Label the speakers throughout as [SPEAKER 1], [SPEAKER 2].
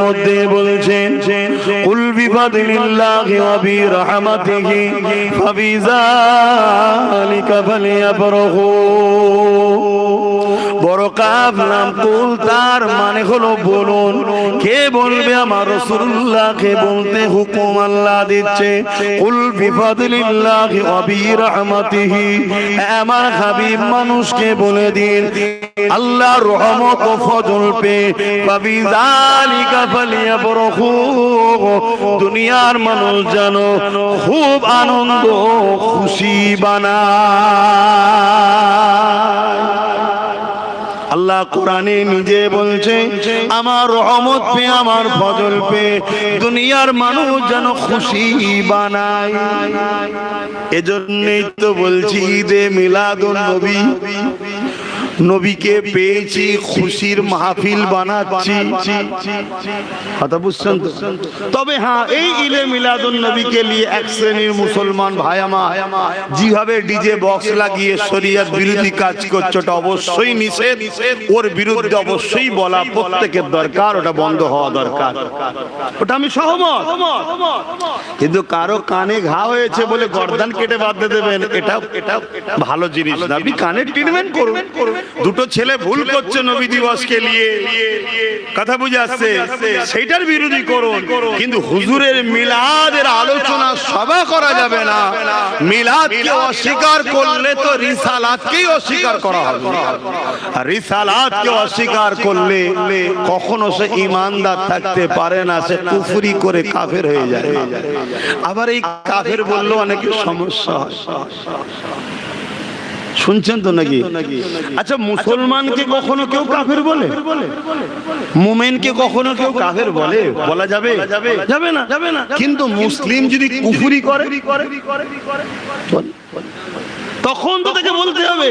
[SPEAKER 1] মধ্যে বলছেন, কুল ফাবিযালিকা তার মানে হলো বলুন, কে বলবে আমার বলতে হুকুম আল্লাহ দিচ্ছে? কুল আমার হাবিব মানুষকে বলে দিন আল্লাহ রহমত ফজল পে ফালিয়াবরহু দুনিয়ার মানুষ জানো, খুব আনন্দ, খুশি বানা আল্লাহ কোরআনে নিজে বলছে, আমার রহমত পে, আমার ফজল পে, দুনিয়ার মানুষ যেন খুশি বানায়। এজন্যই তো বলছি ঈদে মিলাদুন নবী নবীকে পেয়েছি খুশির মাহফিল বানাচ্ছি। কথা বুঝছেন তবে হ্যাঁ এই ইলে মিলাদুন নবীকে নিয়ে এক শ্রেণির মুসলমান ভাইয়ামা যেভাবে ডিজে বক্স লাগিয়ে শরিয়ত বিরোধী কাজ করছে ওটা অবশ্যই নিষেধ। ওর বিরুদ্ধে অবশ্যই বলা প্রত্যেকের দরকার ওটা বন্ধ হওয়া দরকার। ওটা আমি সহমত। কিন্তু কারও কানে ঘা হয়েছে বলে গর্দান কেটে বাঁধতে দেবেন এটা এটা ভালো জিনিস না। আপনি কানে ট্রিটমেন্ট করুন। দুটো ছেলে ভুল করছে নবী দিবসকে নিয়ে। কথা বুঝে আসছে? সেইটার বিরোধী করুন। কিন্তু হুজুরের মিলাদের আলোচনা সভা করা যাবে না। মিলাদকে অস্বীকার করলে তো রিসালাতকেই অস্বীকার করা হবে। আর রিসালাতকে অস্বীকার করলে কখনো সে ইমানদার থাকতে পারে না সে কুফরি করে কাফের হয়ে যায়। আবার এই কাফের বললেও অনেকের সমস্যা হয়। শুনছেন তো নাকি? আচ্ছা মুসলমানকে কখনো কেউ কাফের বলে? মোমেনকে কখনো কেউ কাফের বলে? বলা যাবে? যাবে? না। যাবে না কিন্তু মুসলিম যদি কুফুরি করে তখন তো তাকে বলতে হবে।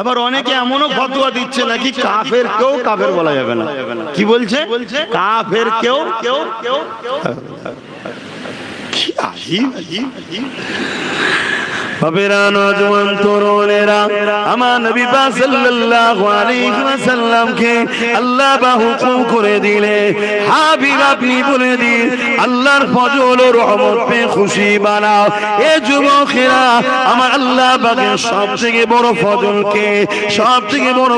[SPEAKER 1] আবার অনেকে এমনও ফতোয়া দিচ্ছে নাকি কাফের কেউ কাফের বলা যাবে না। কি বলছে? কাফের কেউ কেউ কেউ আলাইহি ওয়াসাল্লামকে আল্লাহ বলে ফজল খুশি বানাও। এ যুবকেরা, আমার আল্লাহ বড় ফজলকে সবথেকে বড়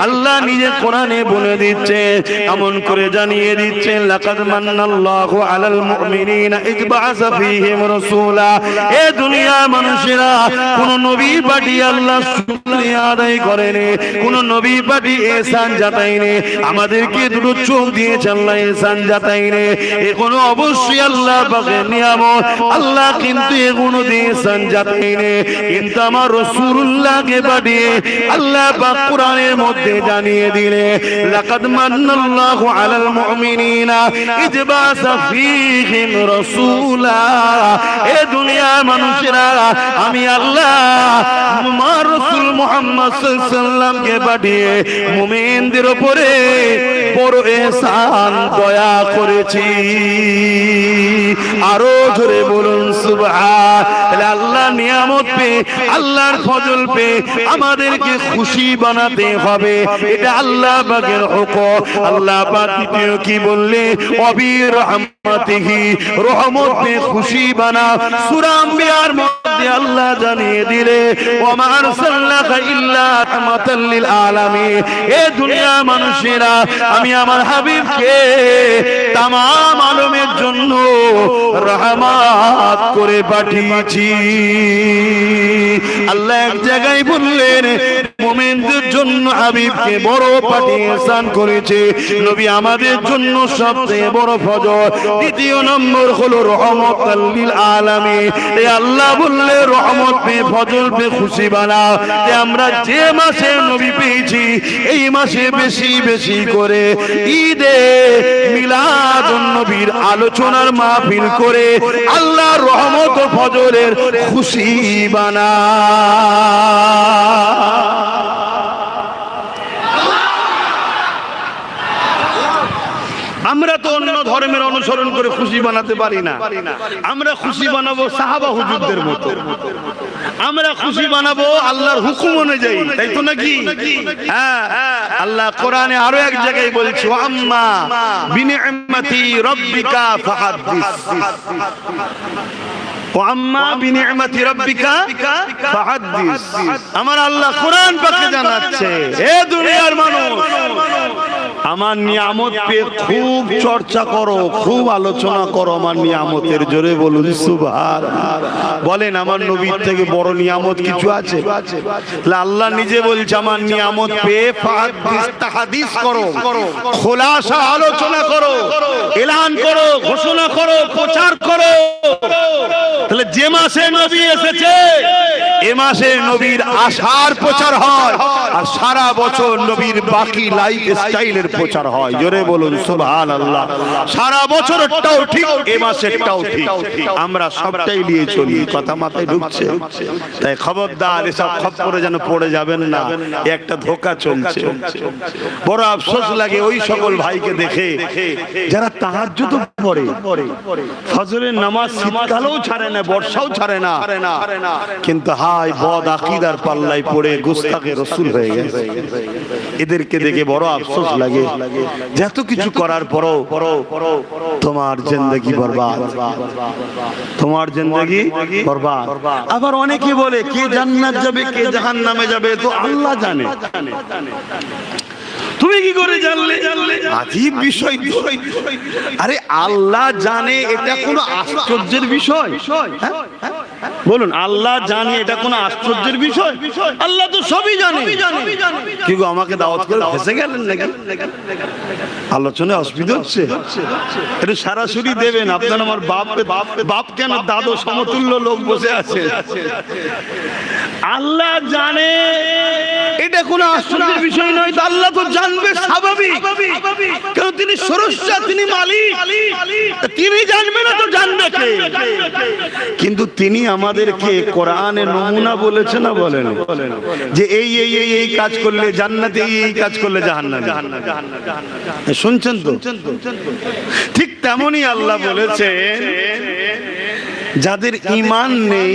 [SPEAKER 1] আল্লাহ নিজে কোরআনে বলে দিচ্ছে, এমন করে জানিয়ে দিচ্ছে, লাকাদ মান্নাল্লাহু এ দুনিয়া মানুষেরা, কোন নবী আল্লাহ শুকরিয়া আদায় কোন নবী জাতাইনি, আমাদেরকে দুটো চোখ জাতাইনি এগুলো অবশ্যই আল্লাহ পাকের নিয়ামত, আল্লাহ কিন্তু এগুলো দিয়ে জাতাইনি, কিন্তু আমার রাসূলুল্লাহকে পাঠিয়ে আল্লাহ পাক কোরআনের মধ্যে জানিয়ে দিলে, লাকাদ মান্নাল্লাহু আলাল মুমিনিনা বাসা ফীহিম রাসূলা, এ দুনিয়ার মানুষেরা আমি আল্লাহ, আমার রাসূল মুহাম্মদ সাল্লাল্লাহকে পাঠিয়ে মুমিনদের উপরে বড় এহসান দয়া করেছি। আরও জোরে বলুন, সুবহান। তাহলে আল্লাহ নিয়ামত পে আল্লাহর ফজল পে আমাদেরকে খুশি বানাতে হবে। এটা আল্লাহ পাকের হুকুম। আল্লাহ পাক কি বললে? অবির রহমতিহি, রহমত পে খুশি বানা সূরা আম্বিয়ার মধ্যে আল্লাহ জানিয়ে দিলে এ দুনিয়া মানুষেরা, আমি আমার হাবিবকে তাম আলমের জন্য করে পাঠিয়েছি। আল্লাহ এক জায়গায় বললেন মোমেনদের জন্য হাবিবকে বড় পাঠিয়ে স্নান করেছে। নবী আমাদের জন্য সবচেয়ে বড় ফজর। দ্বিতীয় নম্বর হলো রহমত আল্লিল আলামী এ আল্লাহ বললে, রহমত পে ফজল পে, খুশি বানাও যে আমরা যে মাসে নবী পেয়েছি, এই মাসে বেশি বেশি করে ঈদে মিলাদ নবীর আলোচনার মাহফিল করে আল্লাহ রহমত ফজরের খুশি বানা। আমরা তো অন্য ধর্মের অনুসরণ করে খুশি বানাতে পারি না। আমরা খুশি বানাবো সাহাবা হুজুরদের মতো। আমরা খুশি বানাবো আল্লাহর হুকুম অনুযায়ী, তাই তো নাকি? হ্যাঁ আল্লাহ কোরআনে আরও এক জায়গায় বলছে আম্মা বিনি'মাতি রব্বিকা ফাহাদ্দিস। আমার আল্লাহ কোরআন পাকে জানাচ্ছে দুনিয়ার মানুষ আমার নিয়ামত পেয়ে খুব চর্চা করো খুব আলোচনা করো আমার নিয়ামতের জোরে বলুন সুবহান বলেন আমার নবীর থেকে বড় নিয়ামত কিছু আছে? আল্লাহ নিজে বলছে আমার নিয়ামত পেয়ে তাহাদিস করো। খোলাসা আলোচনা করো। এলান করো ঘোষণা করো প্রচার করো। তাহলে যে মাসে নবী এসেছে এ মাসে নবীর আশার প্রচার হয়। আর সারা বছর নবীর বাকি লাইফ স্টাইলের প্রচার হয়। জোরে বলুন সুবহান আল্লাহ সারা বছরটাও ঠিক, এ মাসেরটাও ঠিক। আমরা সবটাই নিয়ে চলি, কথা মাথায় ঢুকছে। তাই খবরদার, এসব খপ্পরে যেন পড়ে যাবেন না একটা ধোকা চলছে। বড় আফসোস লাগে ওই সকল ভাইকে দেখে, যারা তাহাজ্জুদ পড়ে। ফজরের নামাজ শীতকালেও ছাড়ে না, বর্ষাও ছাড়ে না। কিন্তু হাই বদ আকিদার পাল্লাই পড়ে গুস্তাকে রসুল হয়ে গেছে। এদেরকে দেখে বড় আফসোস লাগে। যত কিছু করার পরও তোমার জিন্দগি বরবাদ। তোমার জিন্দগি বরবাদ। আবার অনেকে বলে কে জান্নাত যাবে কে জাহান্নামে যাবে? তো আল্লাহ জানে। তুমি কি করে জানলে? আজীব বিষয় তো। আরে আল্লাহ জানে এটা কোনো আশ্চর্যের বিষয়। হ্যাঁ? বলুন, আল্লাহ জানে এটা কোনো আশ্চর্যের বিষয়? আল্লাহ তো সবই জানে। কি গো, আমাকে দাওয়াত করে ফেসে গেলেন নাকি? আলোচনায় অসুবিধা হচ্ছে। একটু সরাসরি দেবেন, আপনার আমার বাপ বাপ কেন দাদু সমতুল্য লোক বসে আছে? আল্লাহ জানে। এটা কোনো আশ্চর্যের বিষয় নয় তো আল্লাহ তো জানবে স্বাভাবিক। তিনি সরস্যা তিনি মালিক। তিনি জানবে না তো জানবে কে? কিন্তু তিনি আমাদেরকে কোরআনে নমুনা বলেছে না বলেন? যে এই এই এই এই কাজ করলে জান্নাতে এই এই কাজ করলে জাহান্নামে। শুনছেন তো? ঠিক তেমনই আল্লাহ বলেছেন যাদের ইমান নেই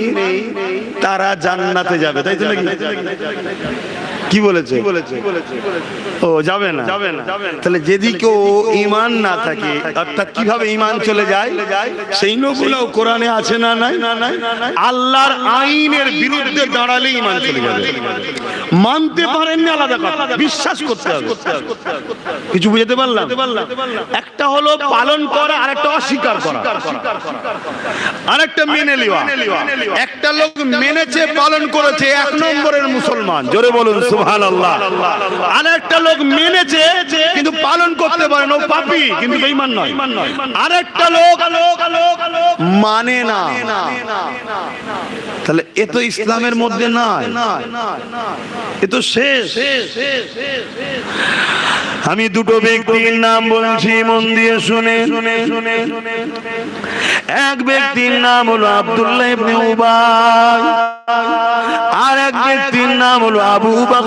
[SPEAKER 1] তারা জান্নাতে যাবে তাই তো নাকি? কি বলেছে? ও যাবে না। যাবে না। তাহলে যেদিকে ও ইমান না থাকে অর্থাৎ কীভাবে ইমান চলে যায়? সেই নগুলো কোরআনে আছে না নাই? আল্লাহর আইনের বিরুদ্ধে দাঁড়ালে ইমান চলে যাবে। মানতে পারেন না আলাদা কথা। বিশ্বাস করতে হবে। কিছু বুঝতে পারলাম? একটা হলো পালন করা আর একটা অস্বীকার করা। আরেকটা মেনে নেওয়া। একটা লোক মেনেছে পালন করেছে এক নম্বরের মুসলমান। জোরে বলুন। লোক মেনেছে, কিন্তু পালন করতে পারে না। পাপি, কিন্তু বেঈমান নয়। লোক মানে না। তাহলে এ তো ইসলামের মধ্যে এ তো শেষ। আমি দুটো ব্যক্তির নাম বলছি, মন দিয়ে শুনে। শুনে শুনে এক ব্যক্তির নাম হলো আব্দুল্লাহ আর এক ব্যক্তির নাম হলো আবু বকর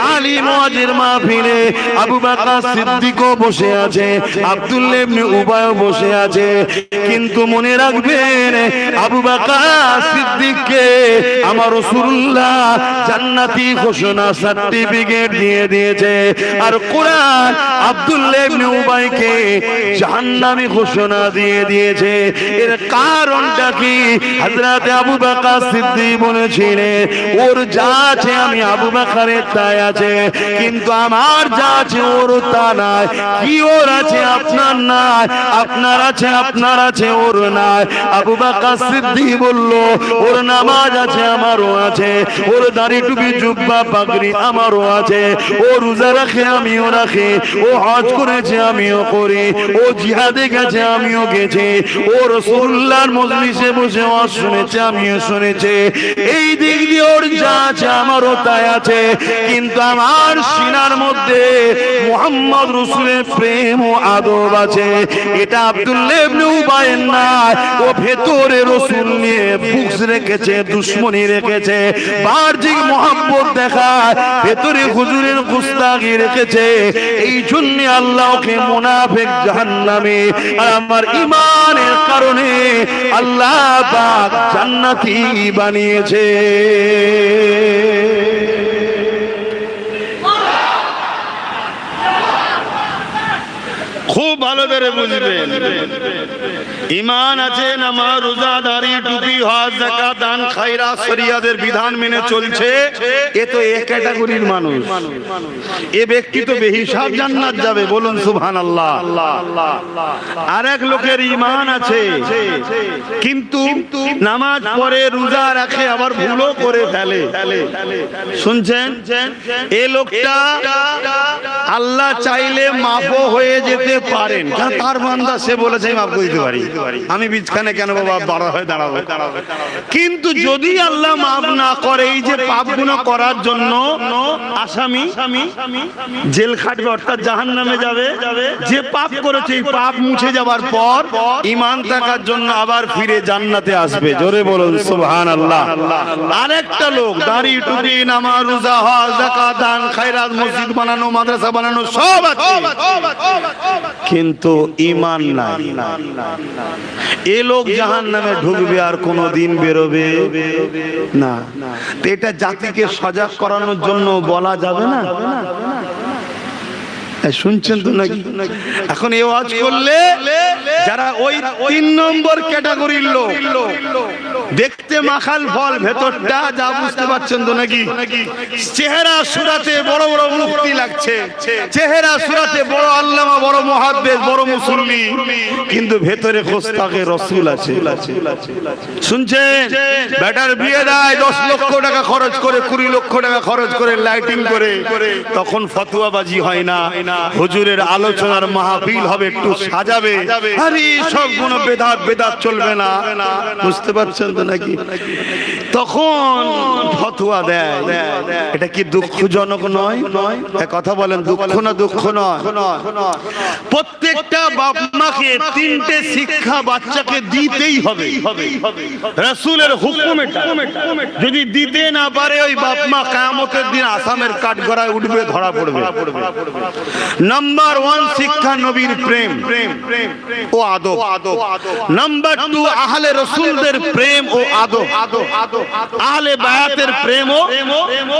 [SPEAKER 1] তালিম
[SPEAKER 2] ওয়াজের মাহফিলে আবু সিদ্দিকও বসে আছে বসে আছে। কিন্তু মনে রাখবেন, আবু সিদ্দিককে আমার জান্নাতি ঘোষণা সার্টিফিকেট দিয়ে দিয়েছে। আর কোরআন ঘোষণা দিয়ে দিয়েছে। এর কারণটা কি? হযরত আবু বকর সিদ্দিক বলেছিলেন, ওর যা আছে আমি আবু বকরের তাই আছে, কিন্তু আমার যা আছে ওর তা নাই। কি ওর আছে, আপনার নাই। আপনার আছে আপনার আছে, ওর নাই। আবু বকর সিদ্দিক বলল, ওর নামাজ আছে, আমারও আছে। ওর দাড়ি টুপি, জুব্বা, পাগড়ি আমারও আছে। ও রোজা রাখে, আমিও রাখি। ও হজ করেছে, আমিও করি। ও জিহাদে গেছে, আমিও গেছি। ও রসুল্লাহর মজলিসে বসে ওয়াজ শুনেছে, আমিও শুনেছে। এই দিক দিয়ে ওর যা আছে, আমারও তাই আছে। কিন্তু আমার সিনার মধ্যে মোহাম্মদ রসুলের প্রেম ও আদব আছে। এটা আব্দুল্লাহ ইবনে উবায়ের না, ও ভেতরে রসুল নিয়ে বুকস রেখেছে, দুশ্মনী রেখেছে, বাহ্যিক মোহাম্মত দেখায়, ভেতরে হুজুরের গুস্তাগি রেখেছে। এই জন্য আল্লাহকে মুনাফিক জাহান্নামে। আর আমার ইমানের কারণে আল্লাহ পাক জান্নাতি বানিয়েছে।
[SPEAKER 1] খুব ভালো করে বুঝবেন। ইমান আছে নামাজ রোজা দাড়ি টুপি, হজ, যাকাত, দান খায়রাত শরিয়াতের বিধান মেনে চলছে, এ তো এক ক্যাটাগরির মানুষ। এ ব্যক্তি তো বেহিসাব জান্নাত যাবে, বলুন সুবহানাল্লাহ। আর এক লোকের ইমান আছে, কিন্তু নামাজ পড়ে রোজা রাখে, আবার ভুলও করে ফেলে। শুনছেন? এ লোকটা আল্লাহ চাইলে মাফও হয়ে যেতে পারেন। কারণ তার বান্দা সে বলেছে আমি মাফ করে দিতে পারি। আমি বিছখানে কেন বাবা বড় হয়ে দাঁড়াবো কিন্তু যদি আল্লাহ মাফ না করে এই যে পাপগুলো করার জন্য আসামি জেল খাটবে অর্থাৎ জাহান নামে যাবে যে পাপ করেছে এই পাপ মুছে যাবার পর ইমান থাকার জন্য আবার ফিরে জান্নাতে আসবে। জোরে বলুন সুবহান আল্লাহ আরেকটা লোক দাড়ি টুপি নামাজ রোজা হজ যাকাত দান খায়রাত মসজিদ বানানো মাদ্রাসা বানানো সব আছে। কিন্তু ইমান নাই। এ লোক জাহান নামে ঢুকবে আর কোনো দিন বেরোবে? না। এটা জাতিকে সজাগ করানোর জন্য বলা যাবে না। শুনছেন তো নাকি? এখন এ ওয়াজ করলে যারা ওই তিন নম্বর ক্যাটাগরির লোক, দেখতে মাখাল ফল, ভেতরটা যা বুঝতে পারছেন তো নাকি? চেহারা সুরাতে বড় বড় মুক্তি লাগছে। চেহারা সুরাতে বড় আল্লামা, বড় মহাদ্দেশ বড় মুসল্লি। কিন্তু ভেতরে খোস্তাকে রসুল আছে। শুনছেন? ব্যাটার বিয়ে দেয়, দশ লক্ষ টাকা খরচ করে, কুড়ি লক্ষ টাকা খরচ করে লাইটিং করে। তখন ফতুয়াবাজি হয় না। হুজুরের আলোচনার মাহফিল হবে, একটু সাজাবে। আরে, সব কোনো বেদাত বেদাত চলবে না। বুঝতে পারছেন তো নাকি? তখন ফতুয়া দেয়। এটা কি দুঃখজনক নয়? এ কথা বলেন, দুঃখ না দুঃখ নয়? প্রত্যেকটা বাপ মাকে তিনটে শিক্ষা বাচ্চাকে দিতেই হবে। রাসূলের হুকুম এটা। যদি দিতে না পারে, ওই বাপ মা কিয়ামতের দিন আসামের কাঠগড়ায় উঠবে, ধরা পড়বে। নাম্বার ওয়ান শিক্ষা নবীর প্রেম ও আদব। নাম্বার টু আহলে রসুলদের প্রেম ও আদব। আহলে বায়াতের প্রেম ও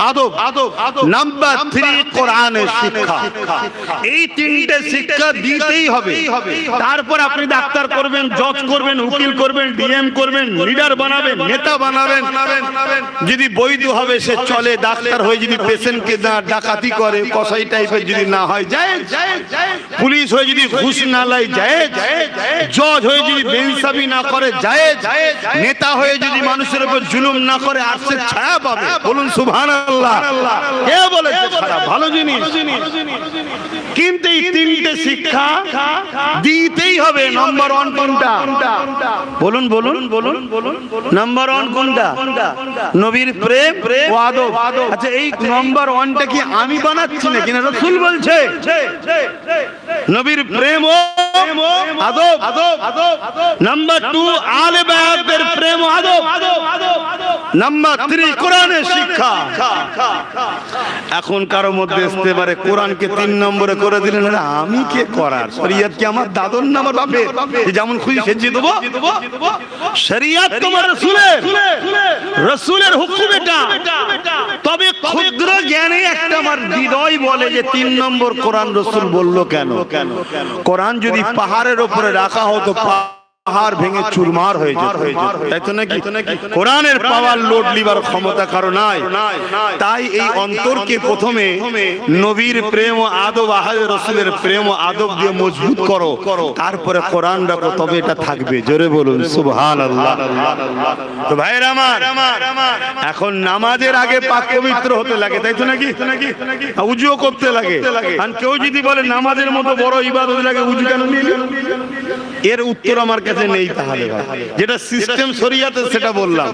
[SPEAKER 1] আদব। নাম্বার থ্রি কোরআনের শিক্ষা। এই তিনটে শিক্ষা দিতেই হবে। তারপর আপনি ডাক্তার করবেন, জজ করবেন, উকিল করবেন, ডিএম করবেন, লিডার বানাবেন, নেতা বানাবেন। যদি বৈধ হবে, সে চলে। ডাক্তার হয়ে যদি পেশেন্টকে ডাকাতি করে, কসাই টাইপের যদি না হয় পুলিশ হয়ে যদি ঘুষ না লাই যায় জজ হয়ে যদি বেইনসাফি না করে যায় নেতা হয়ে যদি মানুষের উপর জুলুম না করে আর সে ছায়া পাবে। বলুন সুবহানাল্লাহ। কে বলেছে খারাপ? ভালো জিনিস। কিন্তু এই তিনটে শিক্ষা দিতেই হবে নম্বর ওয়ান কোনটা? বলুন বলুন বলুন বলুন নাম্বার ওয়ান কোনটা? নবীর প্রেম ও আদব। আচ্ছা এই নম্বর ওয়ানটা কি আমি বানাচ্ছি না কিনা রসুল বলছে। নবীর প্রেম ও আদব। নাম্বার টু আলে বায়াতের প্রেম ও আদব নাম্বার থ্রি কোরআনের শিক্ষা। এখন কারও মধ্যে আসতে পারে কোরআনকে তিন নম্বরে করে দিলেন আমি কে করার? শরিয়াত কি আমার দাদর না আমার বাপের? যেমন খুশি সেজিয়ে দেবো। শরিয়াত তোমার রসুলের। রসুলের। হুকুম এটা। তবে ক্ষুদ্র জ্ঞানে একটা আমার হৃদয় বলে যে তিন নম্বর কোরআন রসুল বলল কেন? কোরআন যদি পাহাড়ের উপরে রাখা হতো পাহাড় ভেঙে চুরমার হয়ে যেত। তাই তো নাকি? কোরআনের পাওয়ার লোড লিবার ক্ষমতা কারও নাই। তাই এই অন্তরকে প্রথমে নবীর প্রেম ও আদব আহাদ রসুলের প্রেম ও আদব দিয়ে মজবুত করো। তারপরে কোরআন রাখো তবে এটা থাকবে। জোরে বলুন সুবহান আল্লাহ তো ভাইয়ের আমার এখন নামাজের আগে পাক পবিত্র হতে লাগে তাই তো নাকি? উজুও করতে লাগে। আর কেউ যদি বলে নামাজের মতো বড় ইবাদত লাগে উজু কেন নিলি? এর উত্তর আমার কাছে নেই তাহলে যেটা সিস্টেম শরিয়াতে সেটা বললাম।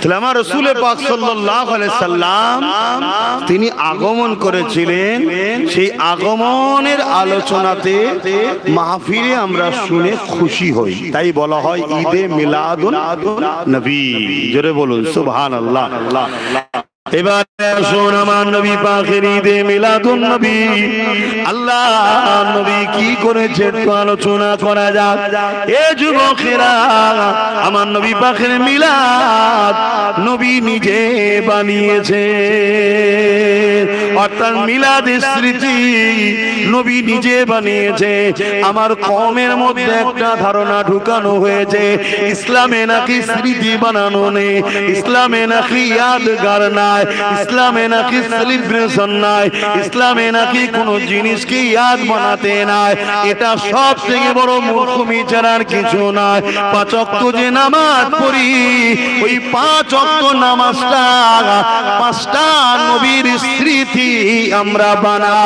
[SPEAKER 1] তাহলে আমার রসুলের পাক সাল্লাম তিনি আগমন করেছিলেন। সেই আগমনের আলোচনাতে মাহফিলে আমরা শুনে খুশি হই। তাই বলা হয় ঈদে মিলাদুন নবী। জোরে বলুন, সুবহানাল্লাহ।
[SPEAKER 3] এবার আসুন আমার নবী পাখের ঈদে মিলাদুন নবী। আল্লাহ নবী কি করেছে আলোচনা করা যাক। এ যুবকেরা, আমার নবী পাখের মিলাদ নবী নিজে বানিয়েছে। অর্থাৎ মিলাদের স্মৃতি নবী নিজে বানিয়েছে। আমার কমের মধ্যে একটা ধারণা ঢুকানো হয়েছে। ইসলামে নাকি স্মৃতি বানানো নেই। ইসলামে নাকি ইয়াদগার নাই। ইসলামে নাকি সেলিব্রেশন নাই ইসলামে নাকি কোনো জিনিসকে ইয়াদ বানাতে নাই? এটা বড় মূর্খমি ছাড়ার কিছু অক্ত যে নামাজ পড়ি, ওই নামাজটা পাঁচটা নবীর স্মৃতি আমরা বানাই।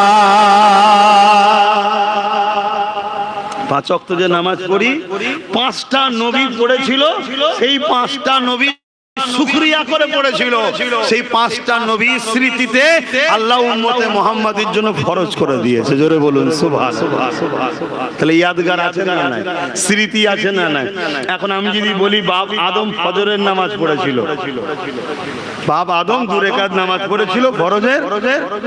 [SPEAKER 1] পাঁচ যে নামাজ পড়ি, পাঁচটা নবী পড়েছিল, সেই পাঁচটা নবী শুক্রিয়া করে পড়েছিল। সেই পাঁচটা নবী স্মৃতিতে আল্লাহ উম্মতে মোহাম্মদের জন্য ফরজ করে দিয়েছে। জোরে বলুন সুভাষ তাহলে ইয়াদগার আছে না নাই? স্মৃতি আছে না নাই? এখন আমি যদি বলি বাপ আদম ফজরের নামাজ পড়েছিল। বাপ আদম দূরে কাজ নামাজ পড়েছিল ফরজের।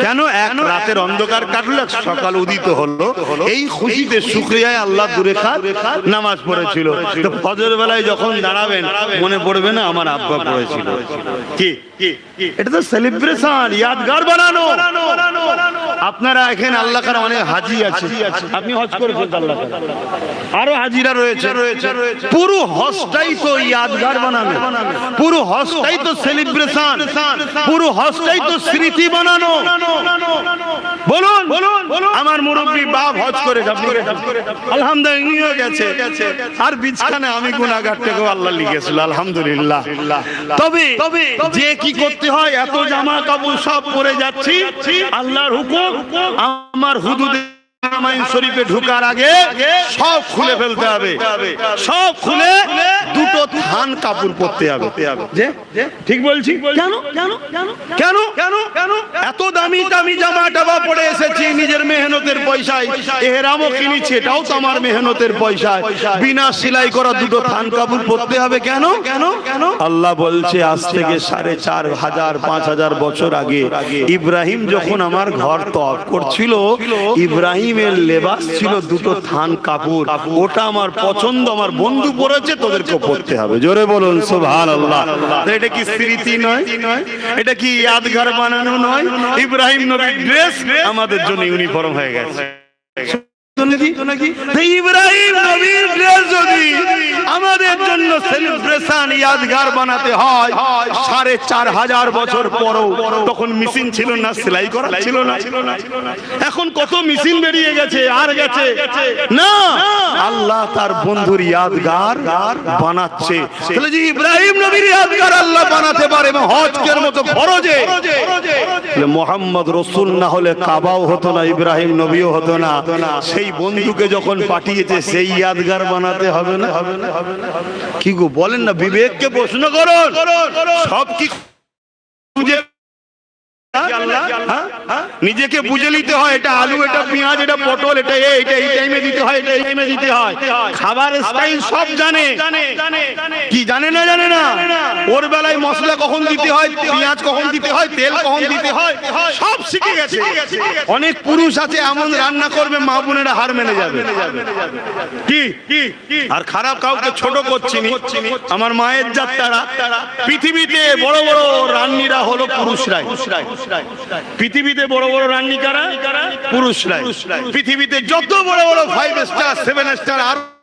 [SPEAKER 1] কেন? এক রাতের অন্ধকার কাটলো সকাল উদিত হলো। এই খুশিতে শুক্রিয়ায় আল্লাহ দূরে খাত নামাজ পড়েছিল। তো ফজর বেলায় যখন দাঁড়াবেন মনে পড়বে না আমার আব্বা পড়েছিল কি? এটা তো সেলিব্রেশন ইয়াদগার বানানো আপনারা এখানে আল্লাহ কার অনেক হাজি আছে আপনি হজ করেছেন আল্লাহ আরও হাজিরা রয়েছে। পুরো হজটাই তো ইয়াদগার বানানো পুরো হজটাই তো সেলিব্রেশন পুরো হজটাই তো স্মৃতি বানানো। বলুন আমার মুরব্বী বাপ হজ করে আলহামদুলিল্লাহ গেছে। আর বিছখানে আমি গুনাহগারটাকে আল্লাহ লিখেছিল আলহামদুলিল্লাহ। তবে যে কি করতে হয় এত জামা কাপড় সব পরে যাচ্ছি। আল্লাহর হুকুম আমার হুদুদে শরীফে ঢুকার আগে সব খুলে ফেলতে হবে। সব খুলে দুটো থান কাপড় পরতে হবে। ঠিক বলছি। কেন? কেন? কেন? কেন? কেন? এত দামি দামি জামা টামা পরে এসেছি নিজের মেহনতের পয়সায়। এহরামও কিনেছি এটাও তো আমার মেহনতের পয়সায়। বিনা সেলাই করা দুটো থান কাপড় পরতে হবে কেন? কেন কেন আল্লাহ বলছে আজ থেকে সাড়ে চার হাজার পাঁচ হাজার বছর আগে ইব্রাহিম যখন আমার ঘর তফ করছিল ইব্রাহিমের লেবাস ছিল দুটো থান কাপড়। ওটা আমার পছন্দ আমার বন্ধু পরেছে তোদেরকে পড়তে হবে। জোরে বলুন সুবহান আল্লাহ এটা কি স্মৃতি নয়? এটা কি ইয়াদগার বানানো নয়? ইব্রাহিম নবীর ড্রেস আমাদের জন্য ইউনিফর্ম হয়ে গেছে। ইব্রাহিম নবীর ড্রেস যদি আমাদের জন্য সেলিব্রেশন ইয়াদগার বানাতে হয়। সাড়ে চার হাজার বছর পরও তখন মেশিন ছিল না, সেলাই করা ছিল না। এখন কত মেশিন বেরিয়ে গেছে, আর গেছে। না, আল্লাহ তার বন্ধুর ইয়াদগার বানাচ্ছে। তাহলে যে ইব্রাহিম নবীর ইয়াদগার আল্লাহ বানাতে পারে, এবং হজকের মতো তাহলে মোহাম্মদ রসুল না হলে কাবাও হতো না, ইব্রাহিম নবীও হতো না। সেই বন্ধুকে যখন পাঠিয়েছে, সেই ইয়াদগার বানাতে হবে না হবে না হবে না? কি গো বলেন না বিবেককে প্রশ্ন করুন সব কি খুঁজে হ্যাঁ? নিজেকে বুঝে নিতে হয় এটা আলু এটা পেঁয়াজ এটা পটল এটা এটা এই টাইমে দিতে হয় এটা এই টাইমে দিতে হয়। খাবার স্টাইল সব জানে। কি জানে না জানে না? ওর বেলায় মশলা কখন দিতে হয় পেঁয়াজ কখন দিতে হয় তেল কখন দিতে হয় সব শিখে গেছে। অনেক পুরুষ আছে এমন রান্না করবে মা বোনেরা হার মেনে যাবে। কি? আর খারাপ কাউকে ছোট করছি। আমার মায়ের যাত্রারা পৃথিবীতে বড় বড় রান্নিরা হলো পুরুষরাই। পৃথিবীতে বড় বড় রান্নি কারা পুরুষরাই। পৃথিবীতে যত বড় বড় ফাইভ স্টার সেভেন স্টার আর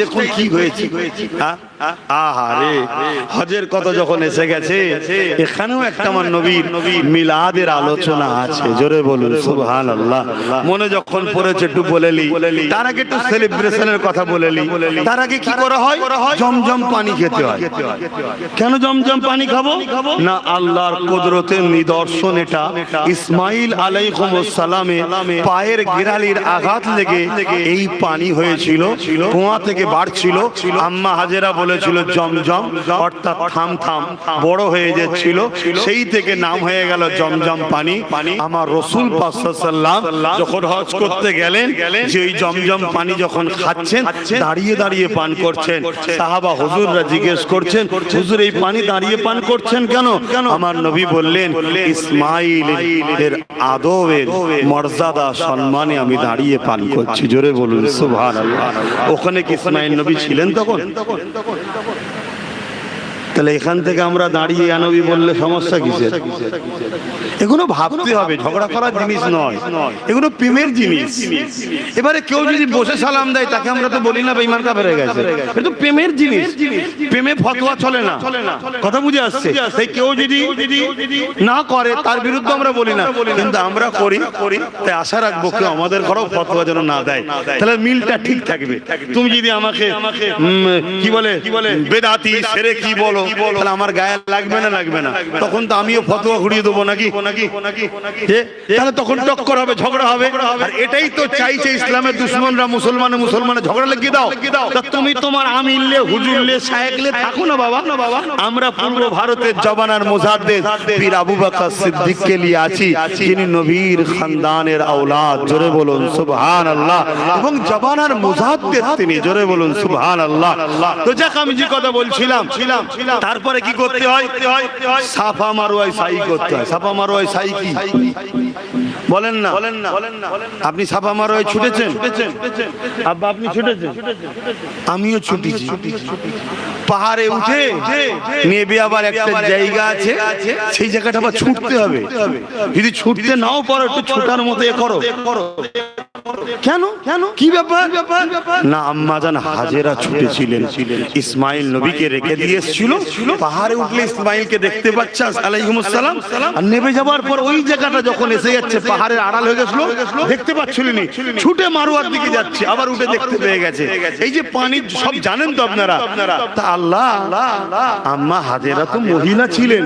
[SPEAKER 1] দেখুন কি হয়েছে। হ্যাঁ? হজের কথা যখন এসে গেছে, এখানেও একটা আমার নবীর মিলাদের আলোচনা আছে। জোরে বলুন সুবহান আল্লাহ মনে যখন পড়েছে, একটু বলেলি তার আগে একটু সেলিব্রেশনের কথা বলেলি তার আগে কি করা হয়? জমজম পানি খেতে হয়। কেন জমজম পানি খাব? না আল্লাহর কুদরতের নিদর্শন এটা। ইসমাইল আলাইকুম সালামে পায়ের গিরালির আঘাত লেগে এই পানি হয়েছিল কুয়া থেকে বাড়ছিল আম্মা হাজেরা বলেছিল জমজম অর্থাৎ থাম থাম বড় হয়ে যাচ্ছিল। সেই থেকে নাম হয়ে গেল জমজম পানি। আমার রসুল পাসাল্লাম যখন হজ করতে গেলেন যে ওই জমজম পানি যখন খাচ্ছেন দাঁড়িয়ে দাঁড়িয়ে পান করছেন। সাহাবা হুজুররা জিজ্ঞেস করছেন হুজুর এই পানি দাঁড়িয়ে পান করছেন কেন? আমার নবী বললেন ইসমাইল এর আদবের মর্যাদা সম্মানে আমি দাঁড়িয়ে পান করছি। জোরে বলুন সুবহানাল্লাহ। ওখানে কি ইসমাইল নবী ছিলেন তখন? তাহলে এখান থেকে আমরা দাঁড়িয়ে আনবি বললে সমস্যা কিসের? এগুলো ভাবতে হবে, ঝগড়া করার জিনিস নয়। এগুলো প্রেমের জিনিস। এবারে কেউ যদি বসে সালাম দেয়, তাকে আমরা তো বলি না বেইমান কাফের হয়ে গেছে। এটা প্রেমের জিনিস। প্রেমে ফতোয়া চলে না। কথা বুঝে আসছে? কেউ যদি না করে, তার বিরুদ্ধে আমরা বলি না। কিন্তু আমরা করি। করি তাই আশা রাখব কেউ আমাদের ঘরেও ফতোয়া যেন না দেয়। তাহলে মিলটা ঠিক থাকবে। তুমি যদি আমাকে কি বলে কি বলে? বেদাতি, সেরে কি বলো? আমার গায়ে লাগবে না লাগবে না? তখন তো আমিও ফতোয়া ঘুরিয়ে দেবো নাকি? তাহলে তখন টক্কর হবে, ঝগড়া হবে। আর এটাই তো চাইছে ইসলামের দুশ্মনরা, মুসলমানে মুসলমানে ঝগড়া লাগিয়ে দাও। তুমি তোমার আমিনলে হুজুরলে শায়েকলে থাকো না বাবা না বাবা। আমরা পূর্ব ভারতের জবানার মুজাদ্দেদ পীর আবু বকর সিদ্দিককে নিয়ে আছি, যিনি নবীর খানদানের আওলাদ। জোরে বলুন, সুবহানাল্লাহ। এবং জবানার মুজাদ্দেদ তিনি, জোরে বলুন, সুবহানাল্লাহ। তো যাক, আমি যে কথা বলছিলাম তারপরে কি করতে হয়? সাফা মারোয়াই সাই করতে হয়। সাফা মারোয়াই সাই কি? বলেন না। বলেন না আপনি সাফা মারোয়াই ছুটেছেন? আব্বা আপনি ছুটেছেন? আমিও ছুটেছি। পাহাড়ে উঠে নেবে আবার একটা জায়গা আছে সেই জায়গাটা আবার ছুটতে হবে। যদি ছুটতে নাও পারো একটু ছোটার মতো করো। কেন? কেন? কি ব্যাপার? না আম্মা হাজেরা ছুটেছিলেন ইসমাইল নবীকে রেখে দিয়ে এসেছিল পাহাড়ে উঠলে ইসমাইলকে দেখতে পাচ্ছে আলাইহিমুস আর নেমে যাবার পর ওই জায়গাটা যখন এসে যাচ্ছে পাহাড়ের আড়াল হয়ে গেছিল দেখতে পাচ্ছিলেন ছুটে মারুয়ার দিকে যাচ্ছে আবার উঠে দেখতে পেয়ে গেছে। এই যে পানি সব জানেন তো আপনারা। তা আল্লাহ আম্মা হাজেরা তো মহিলা ছিলেন।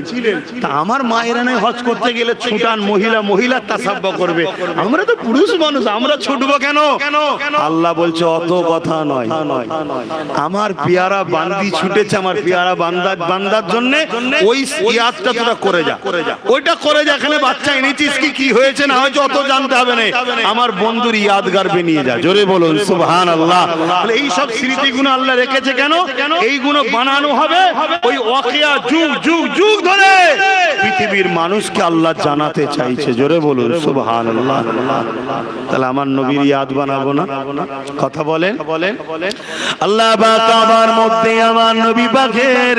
[SPEAKER 1] তা আমার মায়েরা নাই হজ করতে গেলে ছুটান মহিলা মহিলা তাসাব্বা করবে। আমরা তো পুরুষ মানুষ আমরা ছুটবো কেন? আল্লাহ বলছে, অত কথা নয়। আমার পেয়ারা বান্দি ছুটেছে, আমার পেয়ারা বান্দার বান্দার জন্য ওই ইয়াদটা তোরা করে যা। ওইটা করে যা, এখানে বাচ্চা এনেছিস কি কি হয়েছে না হয়েছে অত জানতে হবে না। আমার বন্ধুর ইয়াদগার নিয়ে যা, জোরে বলুন সুবহান আল্লাহ এই সব স্মৃতিগুলো আল্লাহ রেখেছে কেন? এইগুলো বানানো হবে ওই ওয়াকিয়া যুগ যুগ যুগ ধরে। পৃথিবীর মানুষকে আল্লাহ জানাতে চাইছে, জোরে বলুন সুবহান আল্লাহ তাহলে আমার নবীর ইয়াদ বানাবো না? কথা বলেন। বলেন। আল্লাহ বা আমার মধ্যে আমার নবী পাখের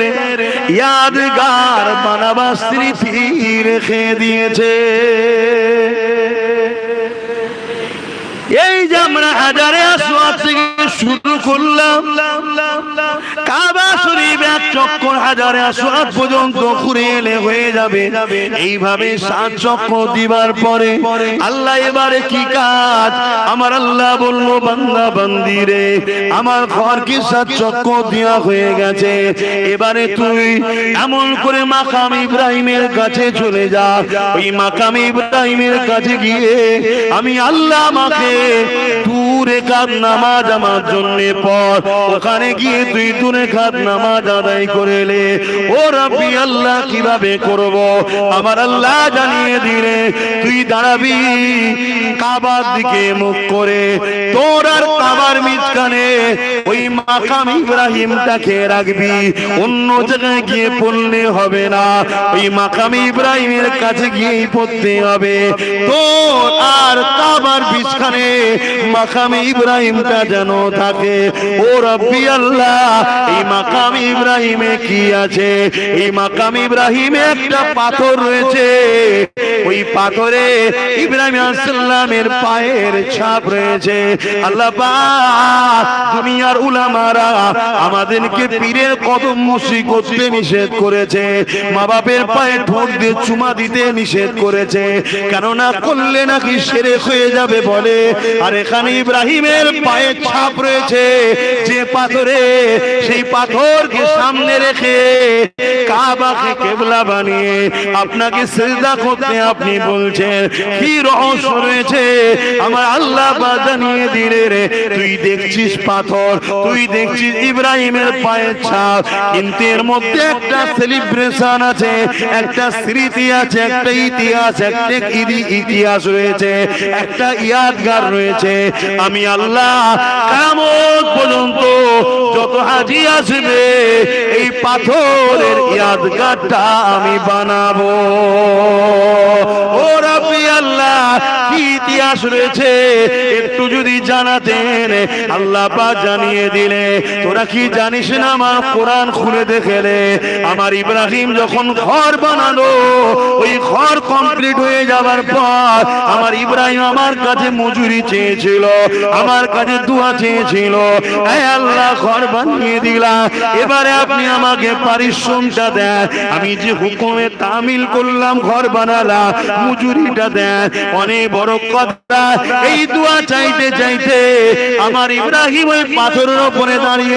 [SPEAKER 1] ইয়াদগার বানাবার স্মৃতি রেখে দিয়েছে। এই যে আমরা হাজারে আসোয়াদ থেকে শুরু করলাম। কাবা শরীফ এক চক্কর হাজারে আসোয়াদ পর্যন্ত ঘুরে এলে হয়ে যাবে। এইভাবে সাত চক্র দিবার পরে আল্লাহ এবারে কি কাজ? আমার আল্লাহ বলল, বান্দা, বান্দি রে, আমার ঘর কি সাত চক্র দেওয়া হয়ে গেছে। এবারে তুই এমন করে মাকাম ইব্রাহিমের কাছে চলে যা। ওই মাকাম ইব্রাহিমের কাছে গিয়ে আমি আল্লাহ আমাকে দূরে কাত নামাজ আমার জন্য পর। ওখানে গিয়ে তুই দূরে কাত নামাজ আদায় করে লে। ও রব্বি, আল্লাহ কীভাবে করব? আমার আল্লাহ জানিয়ে দিলে, তুই দাঁড়াবি কাবার দিকে মুখ করে। তোর আর কাবার মিজখানে ওই মাকাম ইব্রাহিমটাকে রাখবি। অন্য জায়গায় গিয়ে পড়লে হবে না। ওই মাকাম ইব্রাহিমের কাছে গিয়েই পড়তে হবে। তোর আর কাবার বিছখানে মাকাম ইব্রাহিমটা যেন থাকে। ও রব্বি আল্লাহ, এই মাকাম ইব্রাহিমে কি আছে? এই মাকাম ইব্রাহিমে একটা পাথর রয়েছে। ওই পাথরে ইব্রাহিম আলাইহিসসালামের পায়ের ছাপ রয়েছে। আল্লাহ দুনিয়ার উলামারা আমাদেরকে পীরের কদম মুসি করতে নিষেধ করেছে। মা বাপের পায়ে ঠোঁট দিয়ে চুমা দিতে নিষেধ করেছে। কেননা করলে নাকি সেরে হয়ে যাবে বলে। আর এখানে ইব্রাহিমের পায়ের ছাপ রয়েছে। যে পাথরে সেই পাথরকে সামনে রেখে কাবাকে কেবলা বানিয়ে আপনাকে সেজদা করতে আপনি বলছেন কি রহস্য রয়েছে? আমার আল্লাহ জানিয়ে দিলে রে তুই দেখছিস পাথর তুই দেখছিস ইব্রাহিমের পায়ের ছাপ। কিন্তু এর মধ্যে একটা সেলিব্রেশন আছে একটা স্মৃতি আছে একটা ইতিহাস একটা ইদি- ইতিহাস রয়েছে একটা ইয়াদগার রয়েছে। আমি আল্লাহ কেমন পর্যন্ত যত হাজি আসবে, এই পাথরের ইয়াদগারটা আমি বানাবো। ও রাবি আল্লাহ কি ইতিহাস রয়েছে। একটু যদি জানাতেন, আল্লাহ পাক জানিয়ে দিলে। তোরা কি জানিস না আমার কোরআন খুলে দেখেলে আমার ইব্রাহিম যখন ঘর বানালো, ওই ঘর কমপ্লিট হয়ে যাবার পর আমার ইব্রাহিম আমার কাছে মজুরি চেয়েছিল, আমার কাছে দোয়া চেয়েছিল। আল্লাহ, ঘর বানিয়ে দিলাম এবারে আপনি আমাকে পারিশ্রমটা দেন। আমি যে হুকুমে তামিল করলাম, ঘর বানালাম, মজুরিটা দেন। অনেক কথা। এই দোয়া চাইতে চাইতে আমার ইব্রাহিম ওই পাথরের উপরে দাঁড়িয়ে